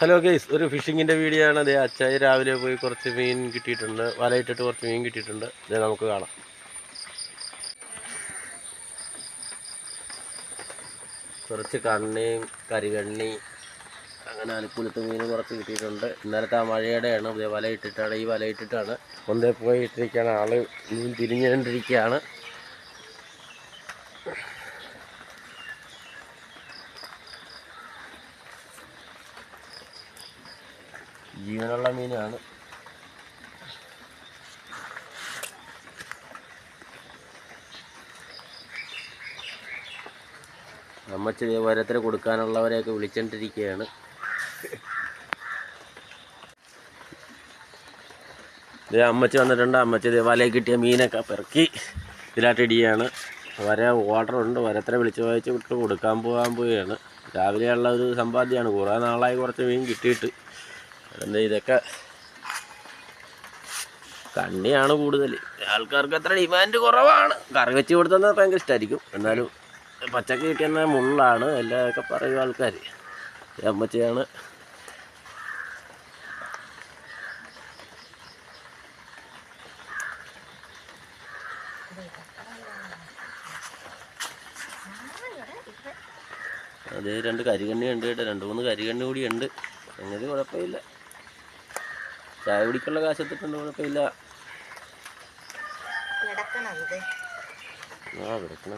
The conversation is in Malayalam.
ഹലോ ഗൈസ് ഒരു ഫിഷിങ്ങിന്റെ വീഡിയോ ആണ്. അതേ അച്ചായി രാവിലെ പോയി കുറച്ച് മീൻ കിട്ടിയിട്ടുണ്ട്. വലയിട്ടിട്ട് കുറച്ച് മീൻ കിട്ടിയിട്ടുണ്ട്. ഇത് നമുക്ക് കാണാം. കുറച്ച് കണ്ണിയും കരികണ്ണി അങ്ങനെ അലുക്കുലത്ത് മീൻ കുറച്ച് കിട്ടിയിട്ടുണ്ട്. ഇന്നലത്തെ ആ മഴയുടെയാണ്. ഇതേ വലയിട്ടിട്ടാണ്. ഈ വലയിട്ടിട്ടാണ്. ഒന്നേ പോയി ഇട്ടിരിക്കുകയാണ്. ആൾ മീൻ തിരിഞ്ഞുകൊണ്ടിരിക്കുകയാണ്. ജീവനുള്ള മീനാണ്. അമ്മച്ചി ചെറിയ വരത്തിന് കൊടുക്കാനുള്ളവരെയൊക്കെ വിളിച്ചോണ്ടിരിക്കുകയാണ് ഇതേ അമ്മച്ചി വന്നിട്ടുണ്ട്. അമ്മച്ചി ദേ വലയിൽ കിട്ടിയ മീനൊക്കെ പെറുക്കി ഇതിലാട്ടിടിയാണ് വര ഉണ്ട്. ഓരോരുത്തരെ വിളിച്ച് വായിച്ച് വിട്ട് കൊടുക്കാൻ പോകാൻ പോവുകയാണ്. രാവിലെയുള്ള ഒരു സമ്പാദ്യമാണ്. കുറേ നാളായി കുറച്ച് മീൻ കിട്ടിയിട്ട്. എന്താ ഇതൊക്കെ? കണ്ണിയാണ് കൂടുതൽ ആൾക്കാർക്ക് അത്ര ഡിമാൻഡ് കുറവാണ്. കറി വെച്ച് കൊടുത്തത് ഭയങ്കര ഇഷ്ടമായിരിക്കും എന്നാലും പച്ചക്ക് കിട്ടിയെന്ന മുള്ളാണ് എല്ലാമൊക്കെ പറയും ആൾക്കാർ അമ്മച്ചയാണ്. അതേ രണ്ട് കരികണ്ണി ഉണ്ട് കേട്ടോ. രണ്ട് മൂന്ന് കരികണ്ണി കൂടി ഉണ്ട്. സംഗതി കുഴപ്പമില്ല. ചായ കുടിക്കുള്ള കാശ് എത്തിട്ടുണ്ട് കുഴപ്പമില്ല ആ കിടക്കണ